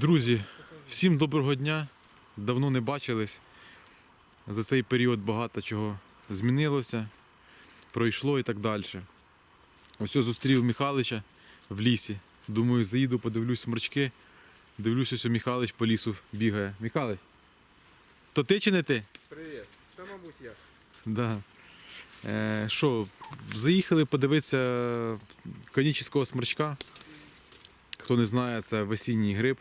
Друзі, всім доброго дня. Давно не бачились. За цей період багато чого змінилося, пройшло і так далі. Ось я зустрів Михайлича в лісі. Думаю, заїду, подивлюсь сморчки. Дивлюсь, ось Михайлич по лісу бігає. Михайлич, то ти чи не ти? Привіт. Та, мабуть, я. Да. Е, Що, заїхали подивитися конічного сморчка. Хто не знає, це весінній гриб,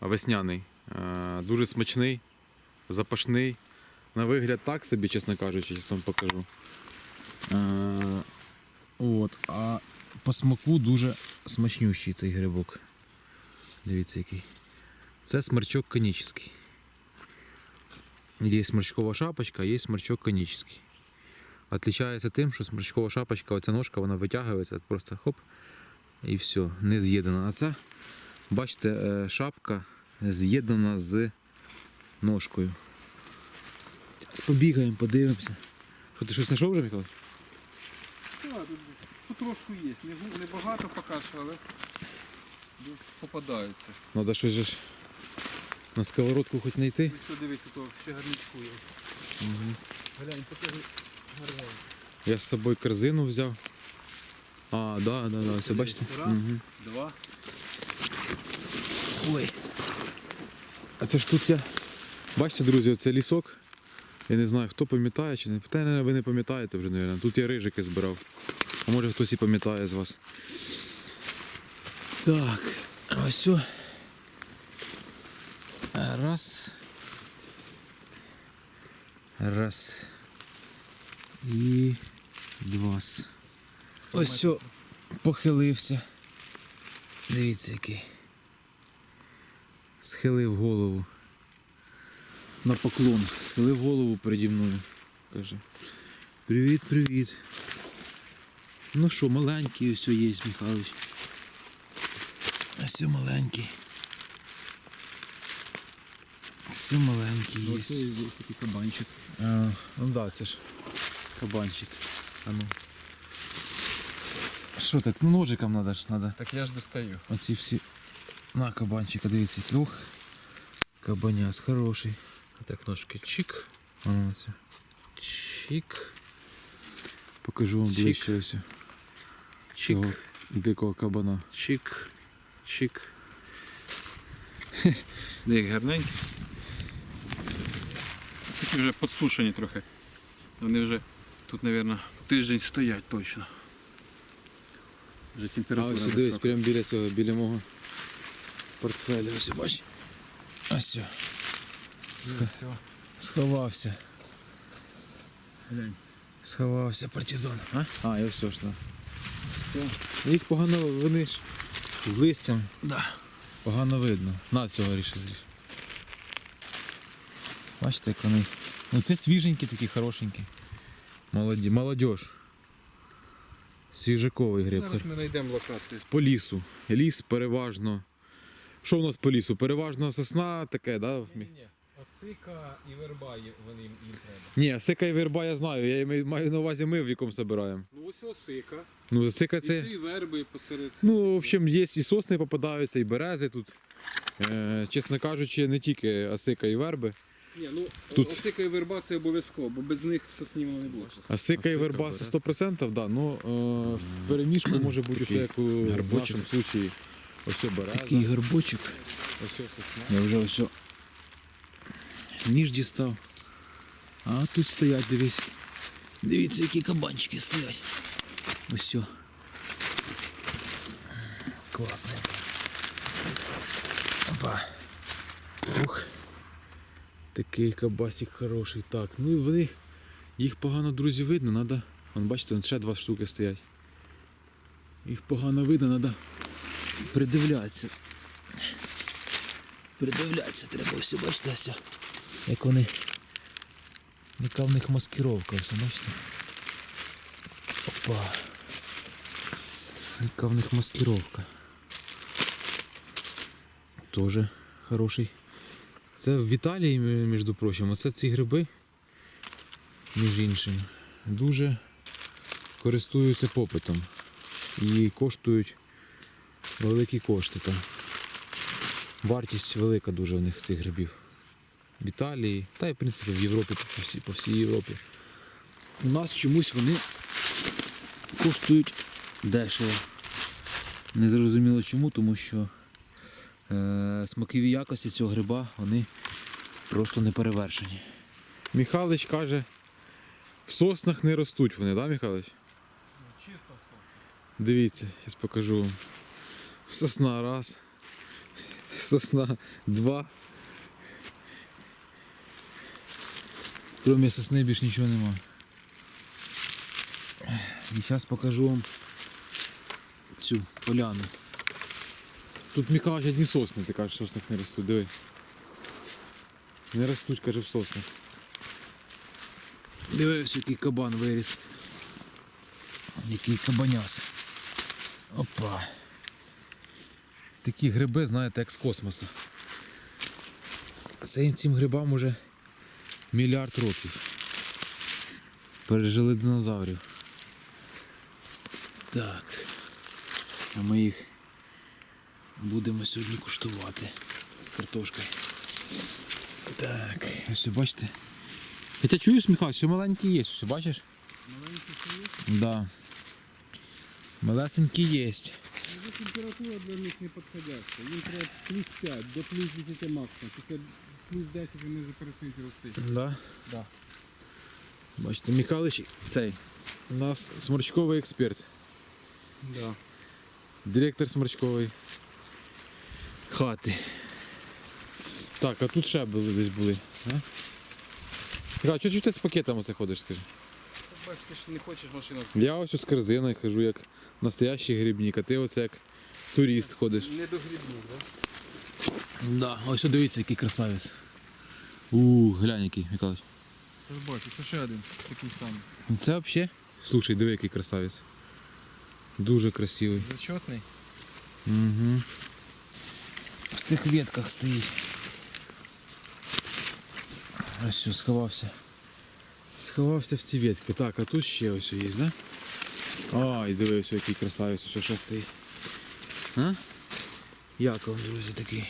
весняний. Е, Дуже смачний, запашний. На вигляд так собі, чесно кажучи, зараз вам покажу. Е, От, а по смаку дуже смачнющий цей грибок. Дивіться який. Це сморчок конічний. Є сморчкова шапочка, є сморчок конічний. Отличається тим, що сморчкова шапочка, оця ножка, вона витягується, просто хоп, і все, не з'єднана. А ця, бачите, е, шапка з'єднана з ножкою. Зараз побігаємо, подивимося. Що ти щось знайшов вже, Микола? Так, тут потрошку є. Не, багато поки що, але десь попадаються. Треба щось же ж на сковородку хоч знайти. Ось дивись, тут ще гарничку є. Угу. Глянь, гарненько. Я з собою корзину взяв. А, да, да, да, все бачите? Раз, два. Ой. А це ж тут я. Бачите, друзі, це лісок. Я не знаю, хто пам'ятає чи не пам'ятає, ви не пам'ятаєте вже, мабуть. Тут я рижики збирав. А може хтось і пам'ятає з вас. Так, ось. о. Раз. Раз. І два. Ось о, похилився. Дивіться який. Схилив голову. На поклон. Схилив голову переді мною. Каже. Привіт, привіт. Ну що, маленький ось є, Михайлович. Ось маленький. Ось маленький є. Ось є такий кабанчик. А, ну да, це ж кабанчик. А ну. Що так? Ну ножиком надо ж, надо. Так я ж достаю. Оці всі. На кабанчика, дивіться. Ух. Кабаняс хороший. Так, ножки чик. А ну це. Чик. Покажу вам ближче ось Чик, цього дикого кабана. чик, чик. Де як гарненький. Такі вже підсушені трохи. Вони вже тут, мабуть, тиждень стоять точно. Вже А температура. ось дивись, прямо біля цього, біля мого портфеля. Ось бач. Ось. все. Сховався. Глянь. Сховався партизан. А? А, я все ж, да. Все. Їх погано, вони ж з листям Да. погано видно. На цього рішили. Бачите, як вони. Ну це свіженькі такі, хорошенькі. Молоді. Молодіж. Свіжаковий гриб. Зараз ми знайдемо локацію. По лісу. Ліс переважно. Що у нас по лісу? Переважно сосна таке, да? Ні, осика і верба є- вони їм їм треба. Ні, сика і верба я знаю. Я маю- маю на увазі ми в якому збираємо. Ну ось осика. Ну, сика І це. ці верби посеред. Ну, в общем, є і сосни попадаються, і берези тут. Е, чесно кажучи, не тільки осика і верби. Ні, ну Тут- осика і верба це обов'язково, бо без них сосні воно не буде. Осика і верба це 100%, да. Ну, е, в переміжку може бути ще як у в гарбочок. нашому случаї. Такий горбочок. Я вже ось ніж дістав. А тут стоять, дивись. Дивіться, які кабанчики стоять. Ось все. Класно. Опа. Ух. Такий кабасик хороший. Так, ну і вони. Їх погано, друзі, видно, треба. Вон, бачите, ще два штуки стоять. Їх погано видно, треба Придивляться. Придивляться треба ось, бачите, ось. Як вони. Яка в них маскировка, ось, бачите? Опа. Яка в них маскировка. Тоже хороший. Це в Італії, між прочим, оце ці гриби, між іншим, дуже користуються попитом і коштують великі кошти там. Вартість велика дуже у них цих грибів. В Італії, та й в принципі в Європі, по всій, по всій Європі. У нас чомусь вони коштують дешево. Не зрозуміло чому, тому що е, смакові якості цього гриба вони просто не перевершені. Михайлович каже, в соснах не ростуть вони, так, да, Михайлович? Чисто все. Дивіться, зараз покажу вам. Сосна раз. Сосна два. Кроме сосни більш нічого нема. І зараз покажу вам цю поляну. Тут Михайлович одні сосни, ти кажеш, соснах не ростуть. Диви. Не ростуть, каже, в соснах. Дивись, який кабан виріс. Який кабаняс. Опа. Такі гриби, знаєте, як з космосу. Цим цим грибам уже мільярд років. Пережили динозаврів. Так. А ми їх будемо сьогодні куштувати з картошкою. Так, ось бачите. Хоча чуєш, Михайло, що маленькі є, все бачиш? Маленький ще є. Да. Малесенькі є. Вже температура для них не підходяща. Їм треба плюс 5 до плюс 10 максимум. Після плюс 10 вони вже перестають рости. Да? Да. Бачите, Михайлович цей. У нас сморчковий експерт. Да. Директор сморчковий. Хати. Так, а тут ще були десь були. А? Чого ти з пакетом оце ходиш, скажи? Бачиш, ти ж не хочеш машину. Я ось з корзиною хожу як настоящий грибник, а ти оце як турист ходиш. Не до грибних, да? Да. Ось дивіться, який красавець. У, глянь який, Михайлович. Ти ж бачиш, це ще один такий самий. Це взагалі Слушай, диви, який красавець. Дуже красивий. Зачетний. Угу. в цих ветках стоїть. Ось все, сховався. Сховався в ці ветки. Так, а тут ще ось є, да? Ай, диви, ось який красавець, ось ще стоїть. А? Яков, друзі, такий.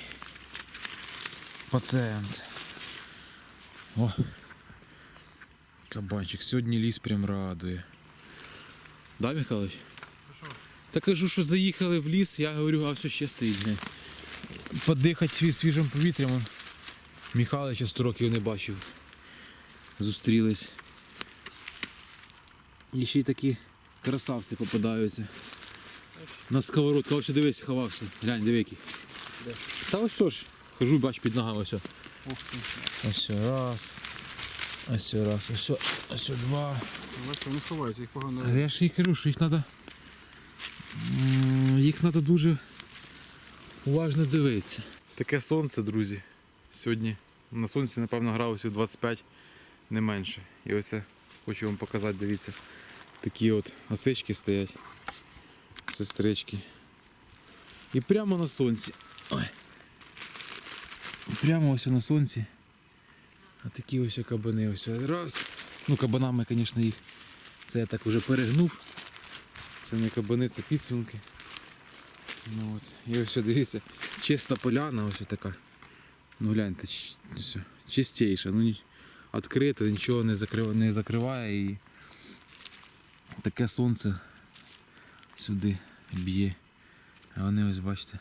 Пацієнт. О. Кабанчик, сьогодні ліс прям радує. Да, Михайлович? Та кажу, що заїхали в ліс, я говорю, а все ще стоїть. глянь. Подихати сві- свіжим повітрям. Михайловича 100 років не бачив. Зустрілись. І ще й такі красавці попадаються. На сковородку. Ось дивись, ховався. Глянь, диви який. Де? Та ось що ж. Хожу, бач, під ногами ось. Ось раз. Ось раз. Ось, ось два. Бачиш, вони ховаються, їх погано. Я ж їй кажу, що їх треба. Їх треба дуже уважно дивитися. Таке сонце, друзі. Сьогодні на сонці, напевно, градусів 25, не менше. І оце хочу вам показати, дивіться. Такі от осички стоять. Сестрички. І прямо на сонці. Ой. Прямо ось на сонці. А такі ось кабани ось раз. Ну, кабанами, звісно, їх. Це я так вже перегнув. Це не кабани, це підсвинки. Ну, от. І ось дивіться, чиста поляна ось така. Ну гляньте, ось, чистіша. Ну, ні- відкрита, нічого не закриває, не закриває і таке сонце сюди б'є. А вони ось бачите.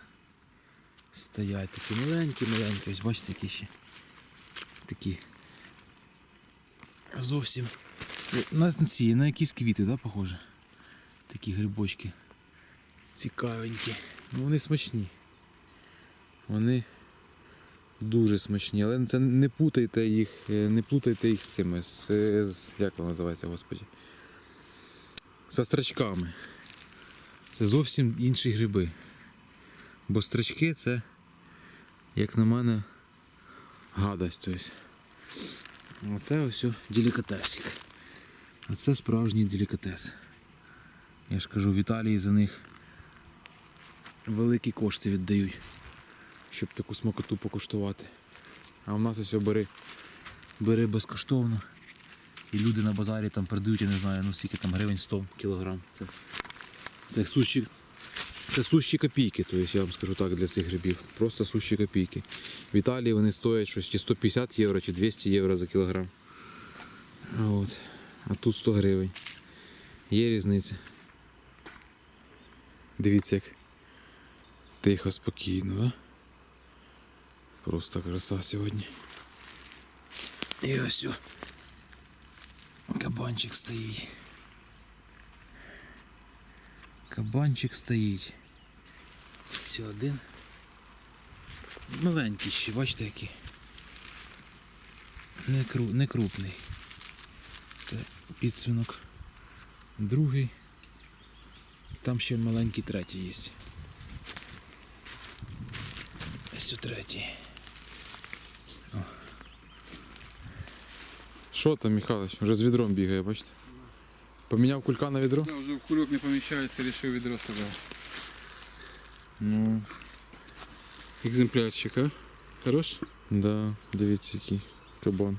Стоять такі маленькі-маленькі, ось бачите, які ще такі. Зовсім на ці, на якісь квіти, да, похоже? Такі грибочки. Цікавенькі. Ну вони смачні. Вони дуже смачні, але це не путайте їх, е, не плутайте їх з цими, з, з як воно називається, господі. З острачками. Це зовсім інші гриби. Бо страчки це, як на мене, гадость. Ось. Оце ось делікатесик. А це справжній делікатес. Я ж кажу, в Італії за них великі кошти віддають, щоб таку смакоту покуштувати. А в нас ось бери, бери безкоштовно. І люди на базарі там продають, я не знаю, ну скільки там гривень 100 кілограм. Це, це суші Це сущі копійки, тобто я вам скажу так для цих грибів. Просто сущі копійки. В Італії вони стоять щось чи 150 євро, чи 200 євро за кілограм. От. А тут 100 гривень. Є різниця. Дивіться, як тихо, спокійно, а? Просто краса сьогодні. І ось о. Кабанчик стоїть. Кабанчик стоїть. Все, один. Маленький ще, бачите який. Не, кру, не крупний. Це підсвинок. Другий. Там ще маленький третій є. Ось у третій. Що там, Михайлович? Вже з відром бігає, бачите? Поміняв кулька на відро? Да, вже в кульок не поміщається, рішив відро себе. Ну. Екземплярчик, а? Хорош? Да, дивіться, який кабан.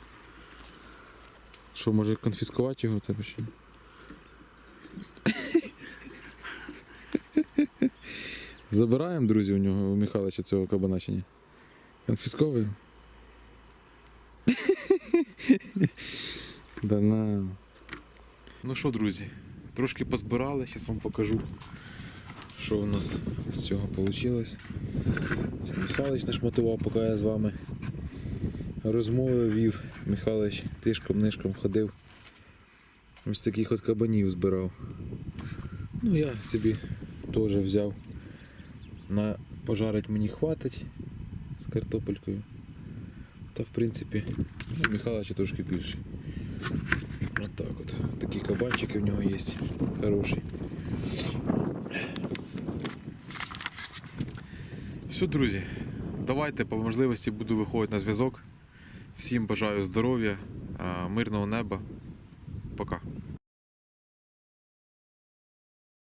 Що, може конфіскувати його тебе ще? Забираємо, друзі, у нього у Михайловича цього кабана чи ні? Конфісковуємо? да на. Ну що, друзі, трошки позбирали, зараз вам покажу. Що у нас з цього вийшло? Це Михайлович наш мотивував, поки я з вами розмови вів. Михайлович тишком-нишком ходив. Ось таких от кабанів збирав. Ну я собі теж взяв. На пожарить мені хватить з картопелькою. Та в принципі, ну, Михайловича трошки більше. От так от. Такі кабанчики в нього є. Хороші. Все, друзі, давайте по можливості буду виходити на зв'язок. Всім бажаю здоров'я, мирного неба. Пока.